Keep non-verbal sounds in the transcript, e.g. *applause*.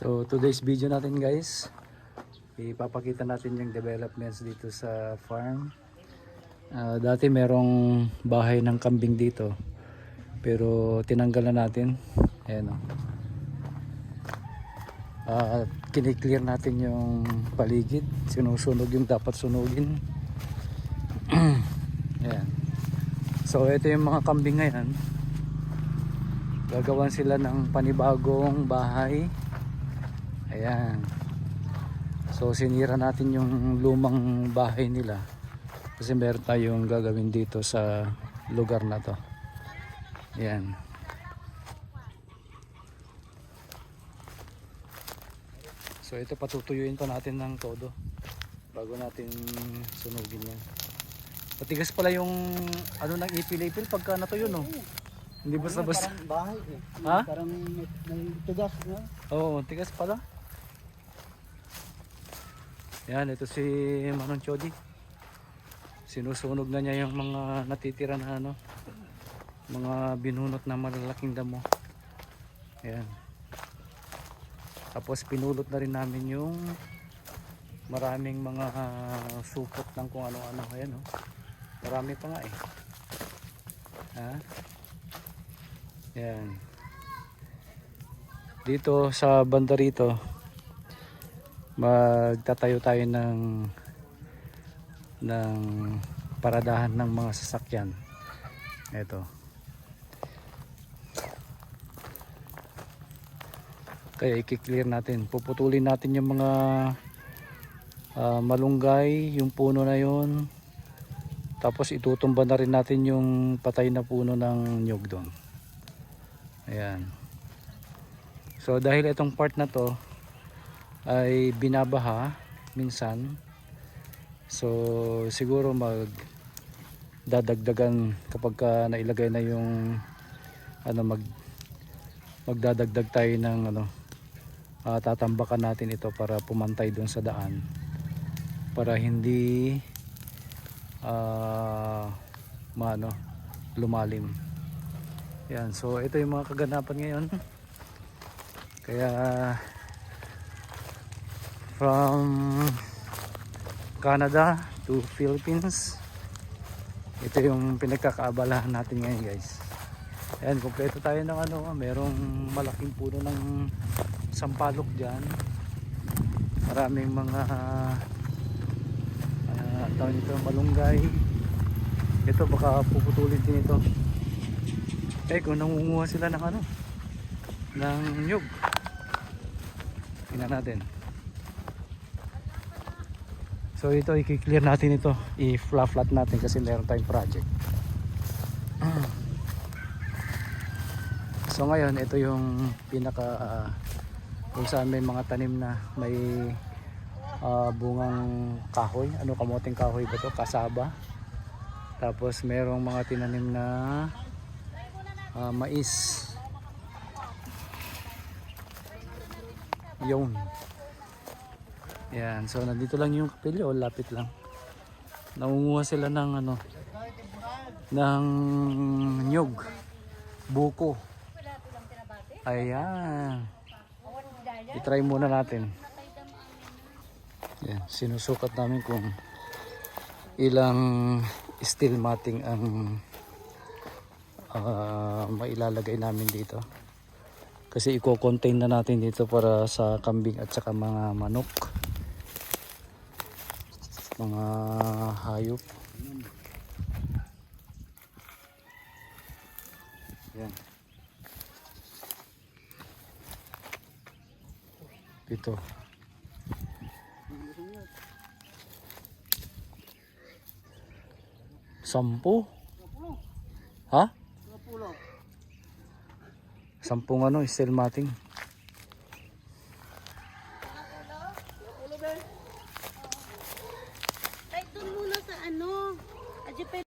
So today's video natin guys, ipapakita natin yung developments dito sa farm. Ah, dati merong bahay ng kambing dito. Pero tinanggal na natin. Ayan o. Ah, kiniklear natin yung paligid. Sinusunog yung dapat sunugin. *clears throat* Ayan. So ito yung mga kambing ngayon. Gagawan sila ng panibagong bahay. Ayan. So sinira natin yung lumang bahay nila. Kasi meron tayong gagawin dito sa lugar na to. Ayan. So ito patutuyuin pa natin ng todo bago natin sunugin yan. Matigas pala yung ano ng ipil-ipil pagka natuyo no. Hindi basta basta. Parang bahay eh. Ha? Parang may, may tugas na. Oo, tigas pala. Yan, ito si Manong Chodi. Sinusunog na niya yung mga natitira na ano, mga binunot na malalaking damo. Yan. Tapos pinulot na rin namin yung maraming mga ah, supot ng kung ano-ano. Ayan oh. Marami pa nga eh. Ha? Yan. Dito sa banda rito, magtatayo tayo ng ng paradahan ng mga sasakyan. Ito. Kaya i-clear natin. Puputulin natin yung mga ah, malunggay, yung puno na yon. Tapos itutumba na rin natin yung patay na puno ng nyug doon. Ayan. So dahil itong part na to ay binabaha minsan. So siguro mag dadagdagan kapag ka nailagay na yung ano mag magdadagdag tayo ng ano ah, tatambakan natin ito para pumantay doon sa daan. Para hindi ah maano lumalim. Yan so ito yung mga kaganapan ngayon. *laughs* Kaya from Canada to Philippines. Ito yung pinagkakaabalahan natin ngayon guys. Ayan kompleto tayo ng ano merong malaking puno ng sampalok dyan. Maraming mga uh, tawag nito malunggay. Ito baka puputulin din ito. Eh kung nangunguha sila ng ano ng nyug tingnan natin so ito i-clear natin ito. I-flat natin kasi meron tayong project. So ngayon ito yung pinaka ah, kung saan may mga tanim na may ah, bungang kahoy. Ano kamoting kahoy ba to kasaba. Tapos merong mga tinanim na ah, mais. Yun yan so nandito lang yung kapilyo lapit lang. Nangunguha sila ng ano ng nyog buko. Ayan. Itry muna natin. Yan sinusukat namin kung ilang steel matting ang ah, mailalagay namin dito. Kasi i-contain na natin dito para sa kambing at saka mga manok mga hayop. Yan. Dito sampu? Ha? Sampung ano steel matting จะเป็น